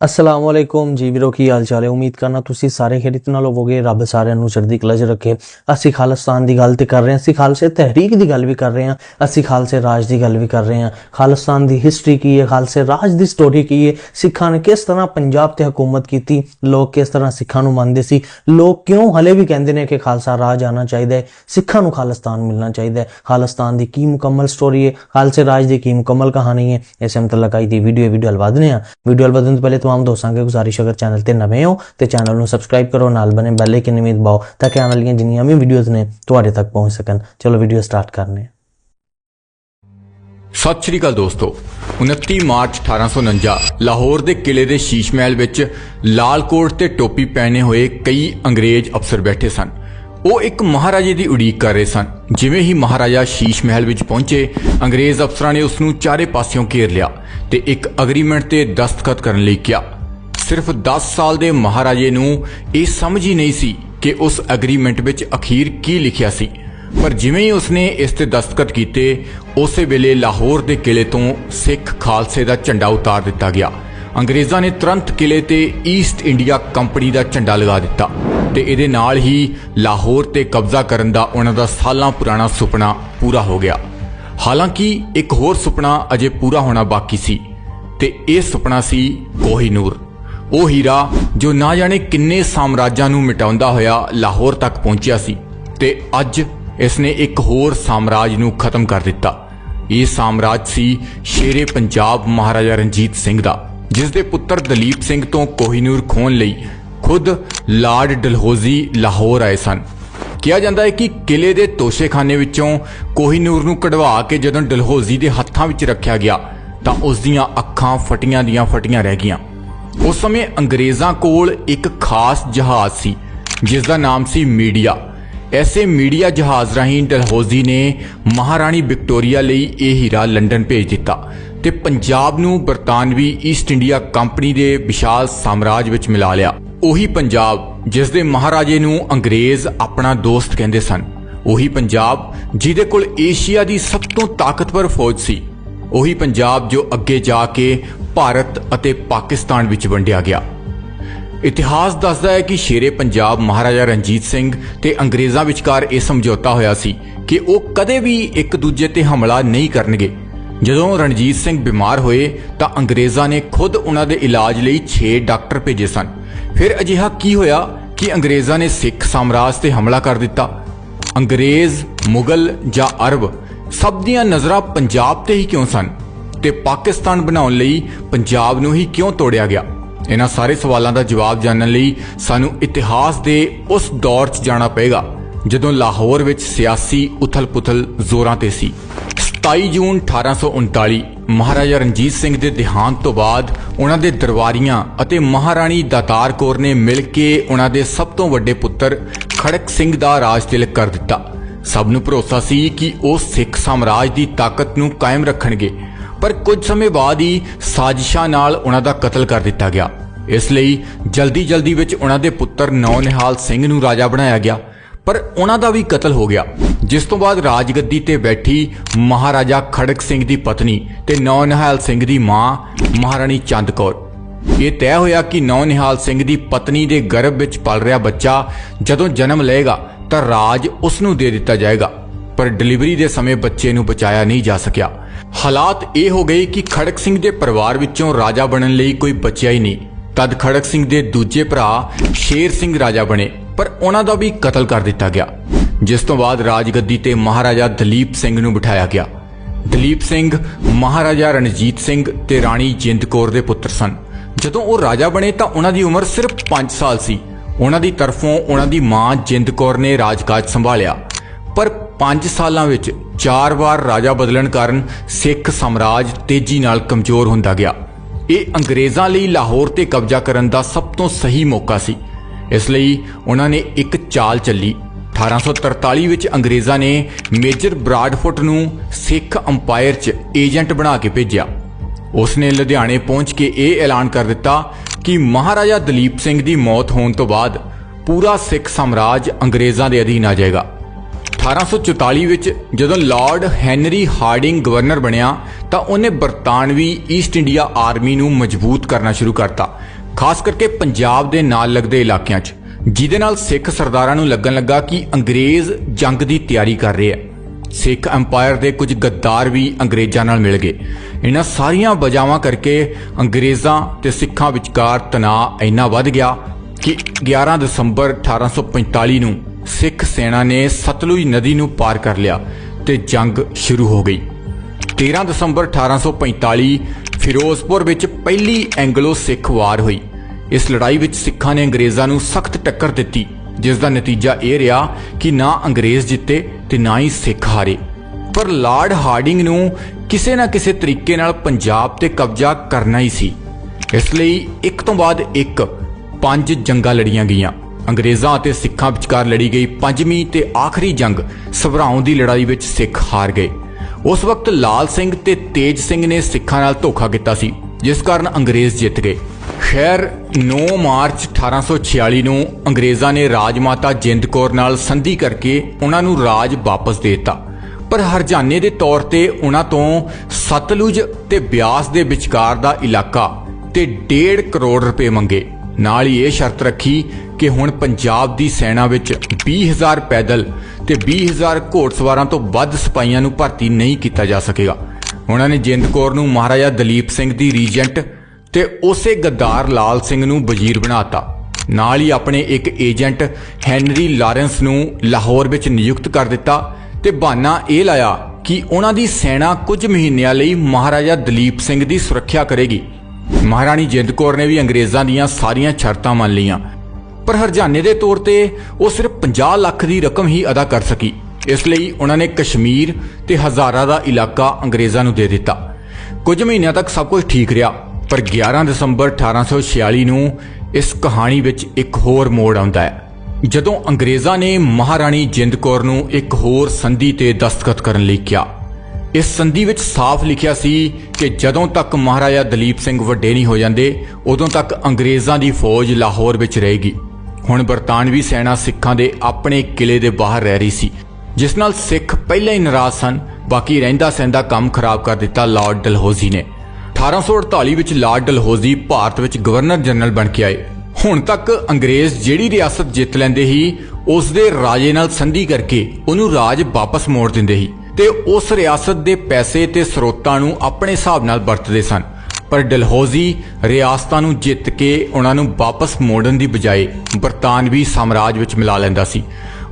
ਅਸਲਾਮ ਵਾਲੇਕੁਮ ਜੀ ਵੀਰੋ ਕੀ ਹਾਲ ਚਾਲ ਹੈ? ਉਮੀਦ ਕਰਨਾ ਤੁਸੀਂ ਸਾਰੇ ਖੇਡਤ ਨਾਲ ਹੋਵੋਗੇ, ਰੱਬ ਸਾਰਿਆਂ ਨੂੰ ਚੜ੍ਹਦੀ ਕਲਾ 'ਚ ਰੱਖੇ। ਅਸੀਂ ਖਾਲਿਸਤਾਨ ਦੀ ਗੱਲ ਤੇ ਕਰ ਰਹੇ ਹਾਂ, ਅਸੀਂ ਖਾਲਸੇ ਤਹਿਰੀਕ ਦੀ ਗੱਲ ਵੀ ਕਰ ਰਹੇ ਹਾਂ, ਅਸੀਂ ਖਾਲਸੇ ਰਾਜ ਦੀ ਗੱਲ ਵੀ ਕਰ ਰਹੇ ਹਾਂ। ਖਾਲਿਸਤਾਨ ਦੀ ਹਿਸਟਰੀ ਕੀ ਹੈ? ਖਾਲਸੇ ਰਾਜ ਦੀ ਸਟੋਰੀ ਕੀ ਹੈ? ਸਿੱਖਾਂ ਨੇ ਕਿਸ ਤਰ੍ਹਾਂ ਪੰਜਾਬ ਤੇ ਹਕੂਮਤ ਕੀਤੀ? ਲੋਕ ਕਿਸ ਤਰ੍ਹਾਂ ਸਿੱਖਾਂ ਨੂੰ ਮੰਨਦੇ ਸੀ? ਲੋਕ ਕਿਉਂ ਹਲੇ ਵੀ ਕਹਿੰਦੇ ਨੇ ਕਿ ਖਾਲਸਾ ਰਾਜ ਆਣਾ ਚਾਹੀਦਾ ਹੈ? ਸਿੱਖਾਂ ਨੂੰ ਖਾਲਿਸਤਾਨ ਮਿਲਣਾ ਚਾਹੀਦਾ ਹੈ। ਖਾਲਿਸਤਾਨ ਦੀ ਕੀ ਮੁਕੰਮਲ ਸਟੋਰੀ ਹੈ? ਖਾਲਸੇ ਰਾਜ ਦੀ ਕੀ ਮੁਕੰਮਲ ਕਹਾਣੀ ਹੈ? ਇਸ ਮੁਤਲਕ ਆਈ ਦੀ ਵੀਡੀਓ ਵੀਡੀਓ ਹਲ ਵਧਨੇ ਆ। ਵੀਡੀਓ ਹਲ ਤੋਂ ਪਹਿਲੇ तमाम ਦੋਸਤਾਂ ਕੇ ਗੁਜ਼ਾਰਿਸ਼ ਅਗਰ ਚੈਨਲ ਤੇ ਨਵੇਂ ਹੋ ਤੇ ਚੈਨਲ ਨੂੰ ਸਬਸਕ੍ਰਾਈਬ ਕਰੋ ਨਾਲ ਬਨੇ ਬੈਲ ਆਈਕਨ ਵੀ ਦਬਾਓ ਤਾਂ ਕਿ ਆਉਣ ਵਾਲੀਆਂ ਜਿੰਨੀਆਂ ਵੀ ਵੀਡੀਓਜ਼ ਨੇ ਤੁਹਾਡੇ ਤੱਕ ਪਹੁੰਚ ਸਕਣ ਚਲੋ ਵੀਡੀਓ ਸਟਾਰਟ ਕਰਨੇ ਆ ਸਤਿ ਸ਼੍ਰੀ ਅਕਾਲ ਦੋਸਤੋ 29 ਮਾਰਚ 1849 ਲਾਹੌਰ ਦੇ ਕਿਲੇ ਦੇ ਸ਼ੀਸ਼ ਮਹਿਲ ਵਿੱਚ ਲਾਲ ਕੋਟ ਤੇ ਟੋਪੀ ਪਹਿਨੇ ਹੋਏ ਕਈ ਅੰਗਰੇਜ਼ ਅਫਸਰ ਬੈਠੇ ਸਨ ਉਹ ਇੱਕ ਮਹਾਰਾਜੇ ਦੀ ਉਡੀਕ ਕਰ ਰਹੇ ਸਨ। ਜਿਵੇਂ ਹੀ ਮਹਾਰਾਜਾ ਸ਼ੀਸ਼ ਮਹਿਲ ਵਿੱਚ ਪਹੁੰਚੇ, ਅੰਗਰੇਜ਼ ਅਫਸਰਾਂ ਨੇ ਉਸ ਨੂੰ ਚਾਰੇ ਪਾਸਿਓਂ ਘੇਰ ਲਿਆ ਤੇ ਇੱਕ ਅਗਰੀਮੈਂਟ ਤੇ ਦਸਤਖਤ ਕਰਨ ਲਈ ਕਿਹਾ। ਸਿਰਫ 10 ਸਾਲ ਦੇ ਮਹਾਰਾਜੇ ਨੂੰ ਇਹ ਸਮਝ ਹੀ ਨਹੀਂ ਸੀ ਕਿ ਉਸ ਐਗਰੀਮੈਂਟ ਵਿੱਚ ਅਖੀਰ ਕੀ ਲਿਖਿਆ ਸੀ। ਪਰ ਜਿਵੇਂ ਹੀ ਉਸਨੇ ਇਸ ਤੇ ਦਸਤਖਤ ਕੀਤੇ, ਉਸੇ ਵੇਲੇ ਲਾਹੌਰ ਦੇ ਕਿਲੇ ਤੋਂ ਸਿੱਖ ਖਾਲਸੇ ਦਾ ਝੰਡਾ ਉਤਾਰ ਦਿੱਤਾ ਗਿਆ। ਅੰਗਰੇਜ਼ਾਂ ਨੇ ਤੁਰੰਤ ਕਿਲੇ ਤੇ ਈਸਟ ਇੰਡੀਆ ਕੰਪਨੀ ਦਾ ਝੰਡਾ ਲਗਾ ਦਿੱਤਾ। ਤੇ ਇਹਦੇ ਨਾਲ ਹੀ ਲਾਹੌਰ ਤੇ ਕਬਜ਼ਾ ਕਰਨ ਦਾ ਉਹਨਾਂ ਦਾ ਸਾਲਾਂ ਪੁਰਾਣਾ ਸੁਪਨਾ ਪੂਰਾ ਹੋ ਗਿਆ। ਹਾਲਾਂਕਿ ਇੱਕ ਹੋਰ ਸੁਪਨਾ ਅਜੇ ਪੂਰਾ ਹੋਣਾ ਬਾਕੀ ਸੀ ਤੇ ਇਹ ਸੁਪਨਾ ਸੀ ਕੋਹੀਨੂਰ। ਉਹ ਹੀਰਾ ਜੋ ਨਾ ਜਾਣੇ ਕਿੰਨੇ ਸਾਮਰਾਜਾਂ ਨੂੰ ਮਿਟਾਉਂਦਾ ਹੋਇਆ ਲਾਹੌਰ ਤੱਕ ਪਹੁੰਚਿਆ ਸੀ ਤੇ ਅੱਜ ਇਸ ਨੇ ਇੱਕ ਹੋਰ ਸਾਮਰਾਜ ਨੂੰ ਖਤਮ ਕਰ ਦਿੱਤਾ। ਇਹ ਸਾਮਰਾਜ ਸੀ ਸ਼ੇਰੇ ਪੰਜਾਬ ਮਹਾਰਾਜਾ ਰਣਜੀਤ ਸਿੰਘ ਦਾ ਜਿਸ ਦੇ ਪੁੱਤਰ ਦਲੀਪ ਸਿੰਘ ਤੋਂ ਕੋਹੀਨੂਰ ਖੋਣ ਲਈ ਖੁਦ ਲਾਰਡ ਡਲਹੌਜ਼ੀ ਲਾਹੌਰ ਆਏ ਸਨ। ਕਿਹਾ ਜਾਂਦਾ ਹੈ ਕਿ ਕਿਲੇ ਦੇ ਤੋਸ਼ੇਖਾਨੇ ਵਿੱਚੋਂ ਕੋਹੀਨੂਰ ਨੂੰ ਕਢਵਾ ਕੇ ਜਦੋਂ ਡਲਹੌਜ਼ੀ ਦੇ ਹੱਥਾਂ ਵਿੱਚ ਰੱਖਿਆ ਗਿਆ, ਤਾਂ ਉਸ ਦੀਆਂ ਅੱਖਾਂ ਫਟੀਆਂ ਦੀਆਂ ਫਟੀਆਂ ਰਹਿ ਗਈਆਂ। ਉਸ ਸਮੇਂ ਅੰਗਰੇਜ਼ਾਂ ਕੋਲ ਇੱਕ ਖਾਸ ਜਹਾਜ਼ ਸੀ, ਜਿਸ ਦਾ ਨਾਮ ਸੀ ਮੀਡੀਆ। ਐਸੇ ਮੀਡੀਆ ਜਹਾਜ਼ ਰਾਹੀਂ ਡਲਹੌਜ਼ੀ ਨੇ ਮਹਾਰਾਣੀ ਵਿਕਟੋਰੀਆ ਲਈ ਇਹ ਹੀਰਾ ਲੰਡਨ ਭੇਜ ਦਿੱਤਾ ਤੇ ਪੰਜਾਬ ਨੂੰ ਬਰਤਾਨਵੀ ਈਸਟ ਇੰਡੀਆ ਕੰਪਨੀ ਦੇ ਵਿਸ਼ਾਲ ਸਾਮਰਾਜ ਵਿੱਚ ਮਿਲਾ ਲਿਆ। ਉਹੀ ਪੰਜਾਬ ਜਿਸ ਦੇ ਮਹਾਰਾਜੇ ਨੂੰ ਅੰਗਰੇਜ਼ ਆਪਣਾ ਦੋਸਤ ਕਹਿੰਦੇ ਸਨ। ਉਹੀ ਪੰਜਾਬ ਜਿਹਦੇ ਕੋਲ ਏਸ਼ੀਆ ਦੀ ਸਭ ਤੋਂ ਤਾਕਤਵਰ ਫੌਜ ਸੀ। ਉਹੀ ਪੰਜਾਬ ਜੋ ਅੱਗੇ ਜਾ ਕੇ ਭਾਰਤ ਅਤੇ ਪਾਕਿਸਤਾਨ ਵਿੱਚ ਵੰਡਿਆ ਗਿਆ। ਇਤਿਹਾਸ ਦੱਸਦਾ ਹੈ ਕਿ ਸ਼ੇਰੇ ਪੰਜਾਬ ਮਹਾਰਾਜਾ ਰਣਜੀਤ ਸਿੰਘ ਤੇ ਅੰਗਰੇਜ਼ਾਂ ਵਿਚਕਾਰ ਇਹ ਸਮਝੌਤਾ ਹੋਇਆ ਸੀ ਕਿ ਉਹ ਕਦੇ ਵੀ ਇੱਕ ਦੂਜੇ ਤੇ ਹਮਲਾ ਨਹੀਂ ਕਰਨਗੇ। ਜਦੋਂ ਰਣਜੀਤ ਸਿੰਘ ਬਿਮਾਰ ਹੋਏ ਤਾਂ ਅੰਗਰੇਜ਼ਾਂ ਨੇ ਖੁਦ ਉਹਨਾਂ ਦੇ ਇਲਾਜ ਲਈ 6 ਡਾਕਟਰ ਭੇਜੇ ਸਨ। ਫਿਰ ਅਜਿਹਾ ਕੀ ਹੋਇਆ ਕਿ ਅੰਗਰੇਜ਼ਾਂ ਨੇ ਸਿੱਖ ਸਾਮਰਾਜ ਤੇ ਹਮਲਾ ਕਰ ਦਿੱਤਾ? ਅੰਗਰੇਜ਼, ਮੁਗਲ ਜਾਂ ਅਰਬ ਸਭ ਦੀਆਂ ਨਜ਼ਰਾਂ ਪੰਜਾਬ ਤੇ ਹੀ ਕਿਉਂ ਸਨ ਤੇ ਪਾਕਿਸਤਾਨ ਬਣਾਉਣ ਲਈ ਪੰਜਾਬ ਨੂੰ ਹੀ ਕਿਉਂ ਤੋੜਿਆ ਗਿਆ? ਇਹਨਾਂ ਸਾਰੇ ਸਵਾਲਾਂ ਦਾ ਜਵਾਬ ਜਾਣਨ ਲਈ ਸਾਨੂੰ ਇਤਿਹਾਸ ਦੇ ਉਸ ਦੌਰ 'ਚ ਜਾਣਾ ਪਏਗਾ, ਜਦੋਂ ਲਾਹੌਰ ਵਿੱਚ ਸਿਆਸੀ ਉਥਲ-ਪੁਥਲ ਜ਼ੋਰਾਂ ਤੇ ਸੀ। 27 ਜੂਨ 1839 ਮਹਾਰਾਜਾ ਰਣਜੀਤ ਸਿੰਘ ਦੇ ਦੇਹਾਂਤ ਤੋਂ ਬਾਅਦ ਉਹਨਾਂ ਦੇ ਦਰਬਾਰੀਆਂ ਅਤੇ ਮਹਾਰਾਣੀ ਦਾਤਾਰ ਕੌਰ ਨੇ ਮਿਲ ਕੇ ਉਹਨਾਂ ਦੇ ਸਭ ਤੋਂ ਵੱਡੇ ਪੁੱਤਰ ਖੜਕ ਸਿੰਘ ਦਾ ਰਾਜ ਤਿਲਕ ਕਰ ਦਿੱਤਾ। ਸਭ ਨੂੰ ਭਰੋਸਾ ਸੀ ਕਿ ਉਹ ਸਿੱਖ ਸਾਮਰਾਜ ਦੀ ਤਾਕਤ ਨੂੰ ਕਾਇਮ ਰੱਖਣਗੇ, ਪਰ ਕੁਝ ਸਮੇਂ ਬਾਅਦ ਹੀ ਸਾਜ਼ਿਸ਼ਾਂ ਨਾਲ ਉਹਨਾਂ ਦਾ ਕਤਲ ਕਰ ਦਿੱਤਾ ਗਿਆ। ਇਸ ਲਈ ਜਲਦੀ-ਜਲਦੀ ਵਿੱਚ ਉਹਨਾਂ ਦੇ ਪੁੱਤਰ ਨੌਨਿਹਾਲ ਸਿੰਘ ਨੂੰ ਰਾਜਾ ਬਣਾਇਆ ਗਿਆ। ਪਰ ਉਹਨਾਂ ਦਾ ਵੀ ਕਤਲ ਹੋ ਗਿਆ। ਜਿਸ ਤੋਂ ਬਾਅਦ ਰਾਜਗੱਦੀ ਤੇ ਬੈਠੀ ਮਹਾਰਾਜਾ ਖੜਕ ਸਿੰਘ ਦੀ ਪਤਨੀ ਤੇ ਨੌਨਿਹਾਲ ਸਿੰਘ ਦੀ ਮਾਂ ਮਹਾਰਾਣੀ ਚੰਦ ਕੌਰ। ਇਹ ਤੈਅ ਹੋਇਆ ਕਿ ਨੌਨਿਹਾਲ ਸਿੰਘ ਦੀ ਪਤਨੀ ਦੇ ਗਰਭ ਵਿੱਚ ਪਲ ਰਿਹਾ ਬੱਚਾ ਜਦੋਂ ਜਨਮ ਲਏਗਾ ਤਾਂ ਰਾਜ ਉਸ ਨੂੰ ਦੇ ਦਿੱਤਾ ਜਾਏਗਾ, ਪਰ ਡਿਲੀਵਰੀ ਦੇ ਸਮੇਂ ਬੱਚੇ ਨੂੰ ਬਚਾਇਆ ਨਹੀਂ ਜਾ ਸਕਿਆ। ਹਾਲਾਤ ਇਹ ਹੋ ਗਏ ਕਿ ਖੜਕ ਸਿੰਘ ਦੇ ਪਰਿਵਾਰ ਵਿੱਚੋਂ ਰਾਜਾ ਬਣਨ ਲਈ ਕੋਈ ਬਚਿਆ ਹੀ ਨਹੀਂ। ਤਦ ਖੜਕ ਸਿੰਘ ਦੇ ਦੂਜੇ ਭਰਾ ਸ਼ੇਰ ਸਿੰਘ ਰਾਜਾ ਬਣੇ। ਪਰ ਉਹਨਾਂ ਦਾ ਵੀ ਕਤਲ ਕਰ ਦਿੱਤਾ ਗਿਆ। ਜਿਸ ਤੋਂ ਬਾਅਦ ਰਾਜਗੱਦੀ ਤੇ ਮਹਾਰਾਜਾ ਦਲੀਪ ਸਿੰਘ ਨੂੰ ਬਿਠਾਇਆ ਗਿਆ। ਦਲੀਪ ਸਿੰਘ, ਮਹਾਰਾਜਾ ਰਣਜੀਤ ਸਿੰਘ ਤੇ ਰਾਣੀ ਜਿੰਦ ਕੌਰ ਦੇ ਪੁੱਤਰ ਸਨ। ਜਦੋਂ ਉਹ ਰਾਜਾ ਬਣੇ ਤਾਂ ਉਹਨਾਂ ਦੀ ਉਮਰ ਸਿਰਫ 5 ਸਾਲ ਸੀ। ਉਹਨਾਂ ਦੀ ਤਰਫੋਂ ਉਹਨਾਂ ਦੀ ਮਾਂ ਜਿੰਦ ਕੌਰ ਨੇ ਰਾਜਕਾਜ ਸੰਭਾਲਿਆ। ਪਰ 5 ਸਾਲਾਂ ਵਿੱਚ ਚਾਰ ਵਾਰ ਰਾਜਾ ਬਦਲਣ ਕਾਰਨ ਸਿੱਖ ਸਾਮਰਾਜ ਤੇਜ਼ੀ ਨਾਲ ਕਮਜ਼ੋਰ ਹੁੰਦਾ ਗਿਆ। ਇਹ ਅੰਗਰੇਜ਼ਾਂ ਲਈ ਲਾਹੌਰ ਤੇ ਕਬਜ਼ਾ ਕਰਨ ਦਾ ਸਭ ਤੋਂ ਸਹੀ ਮੌਕਾ ਸੀ। ਇਸ ਲਈ ਉਹਨਾਂ ਨੇ ਇੱਕ ਚਾਲ ਚੱਲੀ। 1843 ਵਿੱਚ ਅੰਗਰੇਜ਼ਾਂ ਨੇ ਮੇਜਰ ਬਰਾਡਫੁੱਟ ਨੂੰ ਸਿੱਖ ਅੰਪਾਇਰ 'ਚ ਏਜੰਟ ਬਣਾ ਕੇ ਭੇਜਿਆ। ਉਸ ਨੇ ਲੁਧਿਆਣੇ ਪਹੁੰਚ ਕੇ ਇਹ ਐਲਾਨ ਕਰ ਦਿੱਤਾ ਕਿ ਮਹਾਰਾਜਾ ਦਲੀਪ ਸਿੰਘ ਦੀ ਮੌਤ ਹੋਣ ਤੋਂ ਬਾਅਦ ਪੂਰਾ ਸਿੱਖ ਸਾਮਰਾਜ ਅੰਗਰੇਜ਼ਾਂ ਦੇ ਅਧੀਨ ਆ ਜਾਏਗਾ। 1844 ਵਿੱਚ ਜਦੋਂ ਲਾਰਡ ਹੈਨਰੀ ਹਾਰਡਿੰਗ ਗਵਰਨਰ ਬਣਿਆ ਤਾਂ ਉਹਨੇ ਬਰਤਾਨਵੀ ਈਸਟ ਇੰਡੀਆ ਆਰਮੀ ਨੂੰ ਮਜ਼ਬੂਤ ਕਰਨਾ ਸ਼ੁਰੂ ਕਰਤਾ। ਖਾਸ ਕਰਕੇ ਪੰਜਾਬ ਦੇ ਨਾਲ ਲੱਗਦੇ ਇਲਾਕਿਆਂ 'ਚ, ਜਿਹਦੇ ਨਾਲ ਸਿੱਖ ਸਰਦਾਰਾਂ ਨੂੰ ਲੱਗਣ ਲੱਗਾ ਕਿ ਅੰਗਰੇਜ਼ ਜੰਗ ਦੀ ਤਿਆਰੀ ਕਰ ਰਹੇ ਆ। ਸਿੱਖ ਐਮਪਾਇਰ ਦੇ ਕੁਝ ਗੱਦਾਰ ਵੀ ਅੰਗਰੇਜ਼ਾਂ ਨਾਲ ਮਿਲ ਗਏ। ਇਹਨਾਂ ਸਾਰੀਆਂ ਵਜ੍ਹਾਵਾਂ ਕਰਕੇ ਅੰਗਰੇਜ਼ਾਂ ਤੇ ਸਿੱਖਾਂ ਵਿਚਕਾਰ ਤਣਾਅ ਇੰਨਾ ਵੱਧ ਗਿਆ ਕਿ 11 ਦਸੰਬਰ 1845 ਨੂੰ ਸਿੱਖ ਸੈਨਾ ਨੇ ਸਤਲੁਜ ਨਦੀ ਨੂੰ ਪਾਰ ਕਰ ਲਿਆ ਤੇ ਜੰਗ ਸ਼ੁਰੂ ਹੋ ਗਈ। 13 ਦਸੰਬਰ 1845 ਫਿਰੋਜ਼ਪੁਰ ਵਿੱਚ ਪਹਿਲੀ ਐਂਗਲੋ ਸਿੱਖ ਵਾਰ ਹੋਈ। ਇਸ ਲੜਾਈ ਵਿੱਚ ਸਿੱਖਾਂ ਨੇ ਅੰਗਰੇਜ਼ਾਂ ਨੂੰ ਸਖਤ ਟੱਕਰ ਦਿੱਤੀ, ਜਿਸ ਦਾ ਨਤੀਜਾ ਇਹ ਰਿਹਾ ਕਿ ਨਾ ਅੰਗਰੇਜ਼ ਜਿੱਤੇ ਤੇ ਨਾ ਹੀ ਸਿੱਖ ਹਾਰੇ। ਪਰ ਲਾਰਡ ਹਾਰਡਿੰਗ ਨੂੰ ਕਿਸੇ ਨਾ ਕਿਸੇ ਤਰੀਕੇ ਨਾਲ ਪੰਜਾਬ ਤੇ ਕਬਜ਼ਾ ਕਰਨਾ ਹੀ ਸੀ। ਇਸ ਲਈ ਇੱਕ ਤੋਂ ਬਾਅਦ ਇੱਕ, ਪੰਜ ਜੰਗਾਂ ਲੜੀਆਂ ਗਈਆਂ। ਅੰਗਰੇਜ਼ਾਂ ਅਤੇ ਸਿੱਖਾਂ ਵਿਚਕਾਰ ਲੜੀ ਗਈ ਪੰਜਵੀਂ ਤੇ ਆਖਰੀ ਜੰਗ ਸਭਰਾਉਂ ਦੀ ਲੜਾਈ ਵਿੱਚ ਸਿੱਖ ਹਾਰ ਗਏ। ਉਸ ਵਕਤ ਲਾਲ ਸਿੰਘ ਤੇ ਤੇਜ ਸਿੰਘ ਨੇ ਸਿੱਖਾਂ ਨਾਲ ਧੋਖਾ ਕੀਤਾ ਸੀ, ਜਿਸ ਕਾਰਨ ਅੰਗਰੇਜ਼ ਜਿੱਤ ਗਏ। ਖੈਰ 9 ਮਾਰਚ 1846 ਨੂੰ ਅੰਗਰੇਜ਼ਾਂ ਨੇ ਰਾਜਮਾਤਾ ਜਿੰਦ ਕੌਰ ਨਾਲ ਸੰਧੀ ਕਰਕੇ ਉਹਨਾਂ ਨੂੰ ਰਾਜ ਵਾਪਸ ਦੇ ਦਿੱਤਾ। ਪਰ ਹਰਜਾਨੇ ਦੇ ਤੌਰ ਤੇ ਉਹਨਾਂ ਤੋਂ ਸਤਲੁਜ ਤੇ ਬਿਆਸ ਦੇ ਵਿਚਕਾਰ ਦਾ ਇਲਾਕਾ ਤੇ 1.5 ਕਰੋੜ ਰੁਪਏ ਮੰਗੇ। ਨਾਲ ਹੀ ਇਹ ਸ਼ਰਤ ਰੱਖੀ ਕਿ ਹੁਣ ਪੰਜਾਬ ਦੀ ਸੈਨਾ ਵਿੱਚ 20000 ਪੈਦਲ ਤੇ 20000 ਘੋੜਸਵਾਰਾਂ ਤੋਂ ਵੱਧ ਸਿਪਾਹੀਆਂ ਨੂੰ ਭਰਤੀ ਨਹੀਂ ਕੀਤਾ ਜਾ ਸਕੇਗਾ। ਉਹਨਾਂ ਨੇ ਜਿੰਦ ਕੌਰ ਨੂੰ ਮਹਾਰਾਜਾ ਦਲੀਪ ਸਿੰਘ ਦੀ ਰੀਜੈਂਟ ਤੇ ਉਸੇ ਗੱਦਾਰ ਲਾਲ ਸਿੰਘ ਨੂੰ ਵਜ਼ੀਰ ਬਣਾਤਾ। ਨਾਲ ਹੀ ਆਪਣੇ ਇੱਕ ਏਜੰਟ ਹੈਨਰੀ ਲਾਰੈਂਸ ਨੂੰ ਲਾਹੌਰ ਵਿੱਚ ਨਿਯੁਕਤ ਕਰ ਦਿੱਤਾ ਤੇ ਬਹਾਨਾ ਇਹ ਲਾਇਆ ਕਿ ਉਹਨਾਂ ਦੀ ਸੈਨਾ ਕੁਝ ਮਹੀਨਿਆਂ ਲਈ ਮਹਾਰਾਜਾ ਦਲੀਪ ਸਿੰਘ ਦੀ ਸੁਰੱਖਿਆ ਕਰੇਗੀ। ਮਹਾਰਾਣੀ ਜਿੰਦ ਕੌਰ ਨੇ ਵੀ ਅੰਗਰੇਜ਼ਾਂ ਦੀਆਂ ਸਾਰੀਆਂ ਸ਼ਰਤਾਂ ਮੰਨ ਲਈਆਂ। ਪਰ ਹਰਜਾਨੇ ਦੇ ਤੌਰ ਤੇ ਉਹ ਸਿਰਫ 50 ਲੱਖ ਦੀ ਰਕਮ ਹੀ ਅਦਾ ਕਰ ਸਕੀ। ਇਸ ਲਈ ਉਹਨਾਂ ਨੇ ਕਸ਼ਮੀਰ ਤੇ ਹਜ਼ਾਰਾ ਦਾ ਇਲਾਕਾ ਅੰਗਰੇਜ਼ਾਂ ਨੂੰ ਦੇ ਦਿੱਤਾ। ਕੁਝ ਮਹੀਨਿਆਂ ਤੱਕ ਸਭ ਕੁਝ ਠੀਕ ਰਿਹਾ, ਪਰ 11 ਦਸੰਬਰ 1846 ਨੂੰ ਇਸ ਕਹਾਣੀ ਵਿੱਚ ਇੱਕ ਹੋਰ ਮੋੜ ਆਉਂਦਾ ਹੈ। ਜਦੋਂ ਅੰਗਰੇਜ਼ਾਂ ਨੇ ਮਹਾਰਾਣੀ ਜਿੰਦ ਕੌਰ ਨੂੰ ਇੱਕ ਹੋਰ ਸੰਧੀ ਤੇ ਦਸਤਖਤ ਕਰਨ ਲਈ ਕਿਹਾ ਇਸ ਸੰਧੀ ਵਿੱਚ ਸਾਫ਼ ਲਿਖਿਆ ਸੀ ਕਿ ਜਦੋਂ ਤੱਕ ਮਹਾਰਾਜਾ ਦਲੀਪ ਸਿੰਘ ਵੱਡੇ ਨਹੀਂ ਹੋ ਜਾਂਦੇ, ਉਦੋਂ ਤੱਕ ਅੰਗਰੇਜ਼ਾਂ ਦੀ ਫੌਜ ਲਾਹੌਰ ਵਿੱਚ ਰਹੇਗੀ। ਹੁਣ ਬਰਤਾਨਵੀ ਸੈਨਾ ਸਿੱਖਾਂ ਦੇ ਆਪਣੇ ਕਿਲੇ ਦੇ ਬਾਹਰ ਰਹਿ ਰਹੀ ਸੀ, ਜਿਸ ਨਾਲ ਸਿੱਖ ਪਹਿਲਾਂ ਹੀ ਨਾਰਾਜ਼ ਸਨ, ਬਾਕੀ ਰਹਿੰਦਾ ਸਹਿੰਦਾ ਕੰਮ ਖਰਾਬ ਕਰ ਦਿੱਤਾ ਲਾਰਡ ਡਲਹੌਜ਼ੀ ਨੇ। 1848 ਵਿੱਚ ਲਾਰਡ ਡਲਹੌਜ਼ੀ ਭਾਰਤ ਵਿੱਚ ਗਵਰਨਰ ਜਨਰਲ ਬਣ ਕੇ ਆਏ। ਹੁਣ ਤੱਕ ਅੰਗਰੇਜ਼ ਜਿਹੜੀ ਰਿਆਸਤ ਜਿੱਤ ਲੈਂਦੇ ਸੀ ਉਸ ਦੇ ਰਾਜੇ ਨਾਲ ਸੰਧੀ ਕਰਕੇ ਉਹਨੂੰ ਰਾਜ ਵਾਪਸ ਮੋੜ ਦਿੰਦੇ ਸੀ ਤੇ ਉਸ ਰਿਆਸਤ ਦੇ ਪੈਸੇ ਤੇ ਸਰੋਤਾਂ ਨੂੰ ਆਪਣੇ ਹਿਸਾਬ ਨਾਲ ਵਰਤਦੇ ਸਨ। ਪਰ ਡਲਹੌਜ਼ੀ ਰਿਆਸਤਾਂ ਨੂੰ ਜਿੱਤ ਕੇ ਉਹਨਾਂ ਨੂੰ ਵਾਪਸ ਮੋੜਨ ਦੀ ਬਜਾਏ ਬਰਤਾਨਵੀ ਸਾਮਰਾਜ ਵਿੱਚ ਮਿਲਾ ਲੈਂਦਾ ਸੀ।